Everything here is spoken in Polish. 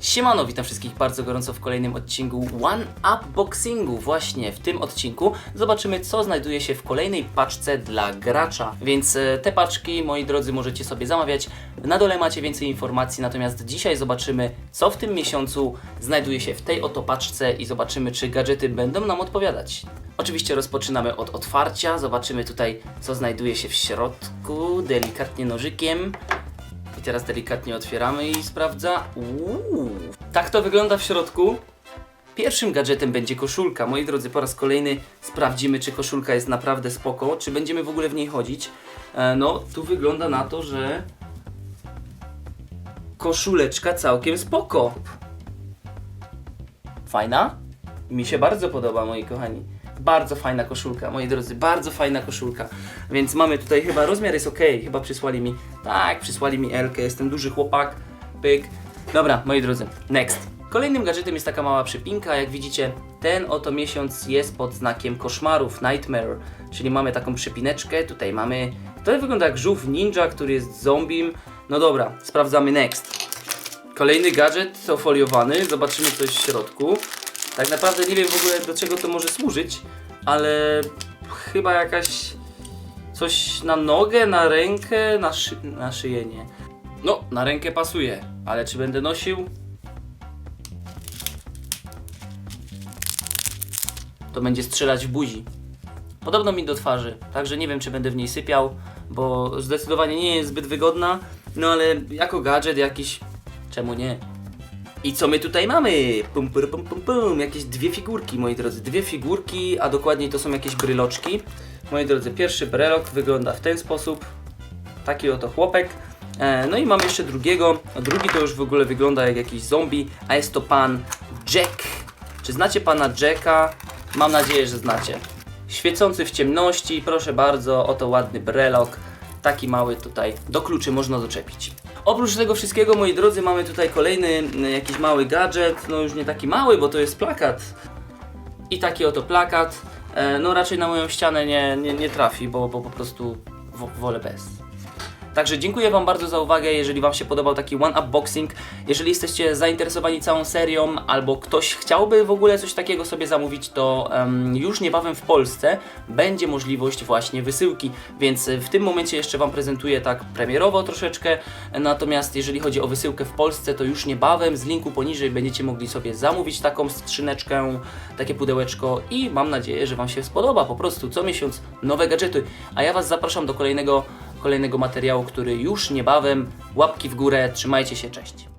Siemano, witam wszystkich bardzo gorąco w kolejnym odcinku One Up Boxingu. Właśnie w tym odcinku zobaczymy, co znajduje się w kolejnej paczce dla gracza. Więc e, te paczki, moi drodzy, możecie sobie zamawiać. Na dole macie więcej informacji, natomiast dzisiaj zobaczymy, co w tym miesiącu znajduje się w tej oto paczce i zobaczymy, czy gadżety będą nam odpowiadać. Oczywiście rozpoczynamy od otwarcia. Zobaczymy tutaj, co znajduje się w środku, delikatnie nożykiem. I teraz delikatnie otwieramy i sprawdza. Uuu. Tak to wygląda w środku. Pierwszym gadżetem będzie koszulka. Moi drodzy, po raz kolejny sprawdzimy, czy koszulka jest naprawdę spoko, czy będziemy w ogóle w niej chodzić. E, no, tu wygląda na to, że koszuleczka całkiem spoko. Fajna? Mi się bardzo podoba, moi kochani. Bardzo fajna koszulka, moi drodzy, bardzo fajna koszulka. Więc mamy tutaj chyba rozmiar jest ok, chyba przysłali mi. Tak, przysłali mi L, jestem duży chłopak. Pyk. Dobra, moi drodzy, next. Kolejnym gadżetem jest taka mała przypinka. Jak widzicie, ten oto miesiąc jest pod znakiem koszmarów, Nightmare. Czyli mamy taką przypineczkę. Tutaj mamy. To wygląda jak żółw ninja, który jest zombiem. No dobra, sprawdzamy next. Kolejny gadżet ofoliowany, zobaczymy coś w środku. Tak naprawdę nie wiem w ogóle do czego to może służyć, ale chyba jakaś coś na nogę, na rękę, na, szy na szyję. No, na rękę pasuje, ale czy będę nosił? To będzie strzelać w buzi. Podobno mi do twarzy, także nie wiem czy będę w niej sypiał, bo zdecydowanie nie jest zbyt wygodna, no ale jako gadżet jakiś, czemu nie? I co my tutaj mamy? Pum, pum, pum, pum, pum. Jakieś dwie figurki, moi drodzy. Dwie figurki, a dokładniej to są jakieś bryloczki. Moi drodzy, pierwszy brelok wygląda w ten sposób. Taki oto chłopek. E, no i mam jeszcze drugiego. Drugi to już w ogóle wygląda jak jakiś zombie, a jest to pan Jack. Czy znacie pana Jacka? Mam nadzieję, że znacie. Świecący w ciemności, proszę bardzo, oto ładny brelok. Taki mały tutaj, do kluczy można doczepić. Oprócz tego wszystkiego, moi drodzy, mamy tutaj kolejny jakiś mały gadżet. No już nie taki mały, bo to jest plakat. I taki oto plakat. E, no raczej na moją ścianę nie, nie, nie trafi, bo, bo po prostu wo, wolę bez. Także dziękuję Wam bardzo za uwagę, jeżeli Wam się podobał taki one unboxing. Jeżeli jesteście zainteresowani całą serią, albo ktoś chciałby w ogóle coś takiego sobie zamówić, to em, już niebawem w Polsce będzie możliwość właśnie wysyłki, więc e, w tym momencie jeszcze Wam prezentuję tak premierowo troszeczkę, natomiast jeżeli chodzi o wysyłkę w Polsce, to już niebawem z linku poniżej będziecie mogli sobie zamówić taką skrzyneczkę, takie pudełeczko i mam nadzieję, że Wam się spodoba. Po prostu co miesiąc nowe gadżety, a ja Was zapraszam do kolejnego kolejnego materiału, który już niebawem. Łapki w górę, trzymajcie się, cześć.